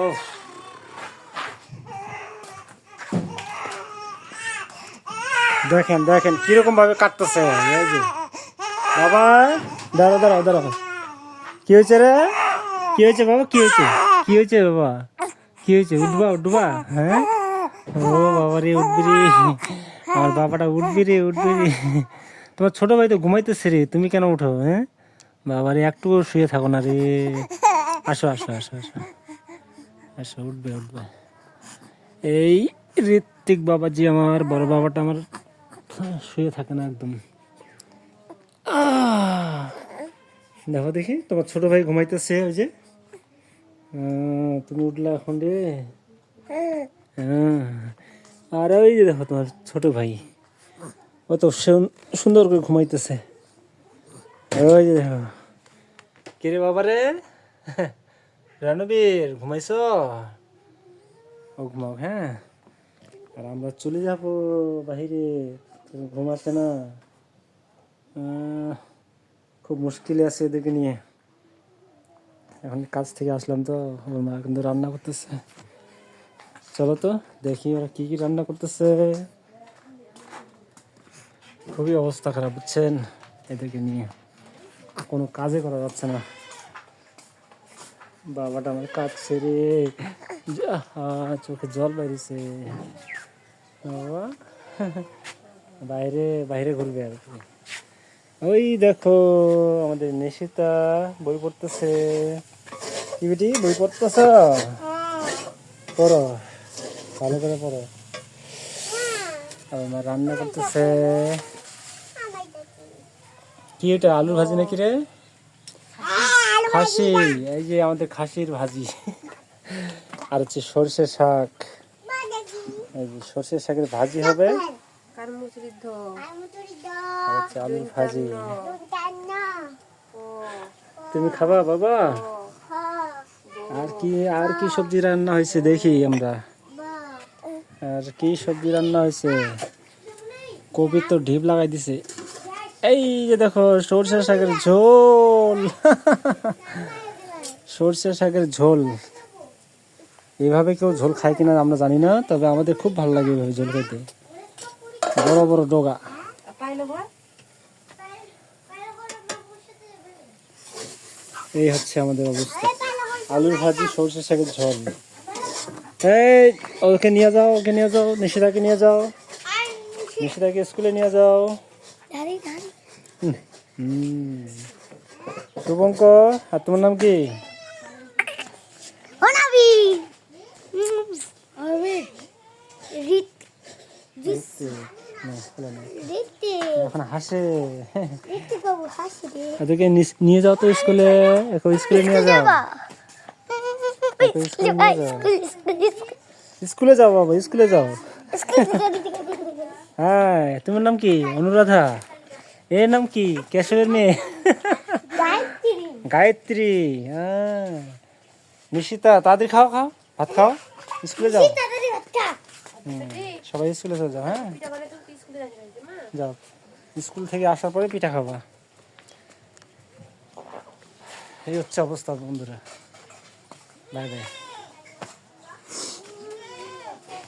ও দেখেন দেখেন, কীরকম ভাবে কাটতেছে। বাবা দাঁড়া দাঁড়াও দাঁড়াও। কি হয়েছে রে? কি হয়েছে বাবা? কি হয়েছে? কি হয়েছে বাবা? কি হয়েছে? উঠবা উঠবা হ্যাঁ? ও বাবা রে, উঠবি রে। আমার বাবাটা উঠবি রে উঠবি রে। তোমার ছোট ভাই তো ঘুমাইতেছে রে, তুমি কেন উঠো হ্যাঁ? বাবা রে একটু শুয়ে থাকো না রে। আসো আসো আসো আসো। আসো, উঠবে উঠবে। এই ঋত্বিক বাবাজি আমার, বড় বাবাটা আমার, শুয়ে থাকে না একদম। দেখো দেখি, তোমার ছোট ভাই ঘুমাইতেছে, ওই যে। তুমি উঠলে এখন রে হ্যাঁ আর ওই যে দেখো তোমার ছোট ভাই। ও তো সুন্দর করে ঘুমাইতেছে। ওই যে দেখো। কিরে বাবা রে রণবীর, ঘুমাইছো? ও ঘুমাও হ্যাঁ। আর আমরা চলে যাব বাহিরে তুমি ঘুমাচ্ছে না। খুব মুশকিলে আছে এদেরকে নিয়ে। এখন কাজ থেকে আসলাম তো, ওর মা কিন্তু রান্না করতেছে। চলো তো, দেখি ওরা কি কি রান্না করতেছে। খুবই অবস্থা খারাপ, বুঝছেন? এদেরকে নিয়ে। কোনো কাজে করা যাচ্ছে না। বাবাটা আমার কাজ ছেড়ে আহা, চোখে জল বেরিয়েছে। বাবা। বাইরে বাইরে ঘুরবে আর কি। ওই দেখো আমাদের নিশিতা বই পড়তেছে। কি বেটি বই পড়তেছ? পড়ো ভালো করে পড়ো। আমার রান্না করতেছে। কি এটা আলুর ভাজি নাকি রে? খাসি এই যে আমাদের খাসির ভাজি। আর হচ্ছে সর্ষে শাক। এই যে সর্ষে শাকের ভাজি হবে। আর হচ্ছে আলুর ভাজি। তুমি খাবা বাবা? আর কি আর কি সবজি রান্না হয়েছে দেখি আমরা। আর কি সবজি রান্না হয়েছে? কবি তো ঢিপ লাগাই দিছে। এই যে দেখো, সরষে শাকের ঝোল। সরষে শাকের ঝোল। এইভাবে কেউ ঝোল খায় কিনা আমরা জানি না, তবে আমাদের খুব ভালো লাগে এইভাবে ঝোল খেতে। বড় বড় ডোগা। এই হচ্ছে আমাদের অবস্থা। আলুর ভাজি, সরষে শাকের ঝোল। এই, ওকে নিয়ে যাও, ওকে নিয়ে যাও, নিশিতাকে নিয়ে যাও। নিশিতাকে স্কুলে নিয়ে যাও। শুভঙ্কর আর তোমার নাম কি। এখন হাসে। ওদেরকে নিস- নিয়ে যাও তো স্কুলে। এখন স্কুলে নিয়ে যাও। স্কুলে যাও। বাবা স্কুলে যাও। হ্যাঁ তোমার নাম কি? অনুরাধা? এর নাম কি? কেশবের মেয়ে? গায়ত্রী। হ্যাঁ নিশিতা তাদের খাও খাও। ভাত খাও? স্কুলে যাও? হুম, সবাই স্কুলে চলে যাও হ্যাঁ? পিঠা বানাই তো স্কুলে যাচ্ছি না মা। যাও। স্কুল থেকে আসার পরে পিঠা খাবা। এই হচ্ছে অবস্থা বন্ধুরা। Bye bye.